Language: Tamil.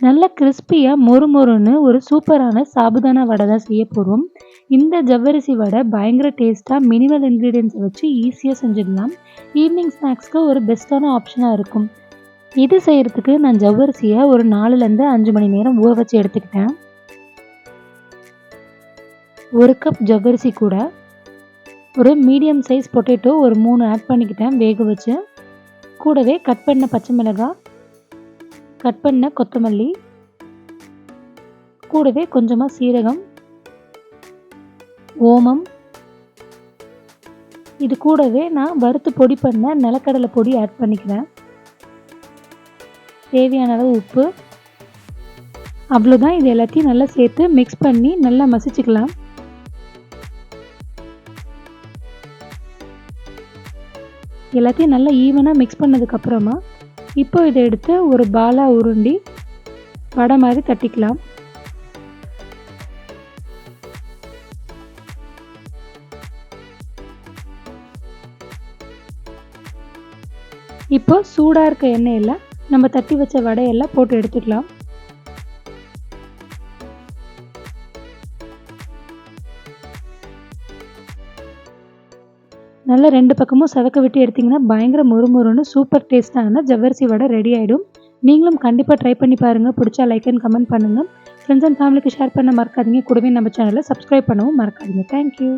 நல்ல கிறிஸ்பியாக மொறு மொறுன்னு ஒரு சூப்பரான சாபுதானா வடை தான் செய்ய போகிறோம் இந்த ஜவ்வரிசி வடை பயங்கர டேஸ்ட்டாக மினிமல் இன்க்ரீடியன்ஸை வச்சு ஈஸியாக செஞ்சிடலாம். ஈவினிங் ஸ்நாக்ஸ்க்கு ஒரு பெஸ்ட்டான ஆப்ஷனாக இருக்கும். இது செய்கிறதுக்கு நான் ஜவ்வரிசியை ஒரு நாலுலேருந்து அஞ்சு மணி நேரம் ஊற வச்சு எடுத்துக்கிட்டேன். ஒரு கப் ஜவ்வரிசி கூட. ஒரு மீடியம் சைஸ் பொட்டேட்டோ ஒரு மூணு ஆட் பண்ணிக்கிட்டேன் வேக வச்சு. கூடவே கட் பண்ண பச்சை மிளகாய் கட் பண்ண கொத்தமல்லி கூடவே கொஞ்சமாக சீரகம் ஓமம். இது கூடவே நான் வறுத்து பொடி பண்ண நிலக்கடலை பொடி ஆட் பண்ணிக்கிறேன். தேவையான அளவு உப்பு. அவ்வளோதான் இது எல்லாத்தையும் நல்லா சேர்த்து மிக்ஸ் பண்ணி நல்லா மசிச்சுக்கலாம். எல்லாத்தையும் நல்லா ஈவனாக மிக்ஸ் பண்ணதுக்கப்புறமா இப்போ இதை எடுத்து ஒரு பாலாக உருண்டி வடை மாதிரி தட்டிக்கலாம். இப்போ சூடாக இருக்க எண்ணெயில் நம்ம தட்டி வச்ச வடையெல்லாம் போட்டு எடுத்துக்கலாம். நல்லா ரெண்டு பக்கமும் செவக்க விட்டு எடுத்திங்கன்னா பயங்கர மொறுமொறுன்னு சூப்பர் டேஸ்ட்டான ஜவ்வரிசி வடை ரெடி ஆகிடும் நீங்களும் கண்டிப்பாக ட்ரை பண்ணி பாருங்கள் பிடிச்சா லைக் அண்ட் கமெண்ட் பண்ணுங்கள் ஃப்ரெண்ட்ஸ் அண்ட் ஃபேமிலிக்கு ஷேர் பண்ண மறக்காதீங்க. கூடவே நம்ம சேனலை சப்ஸ்கிரைப் பண்ணவும் மறக்காதீங்க. தேங்க்யூ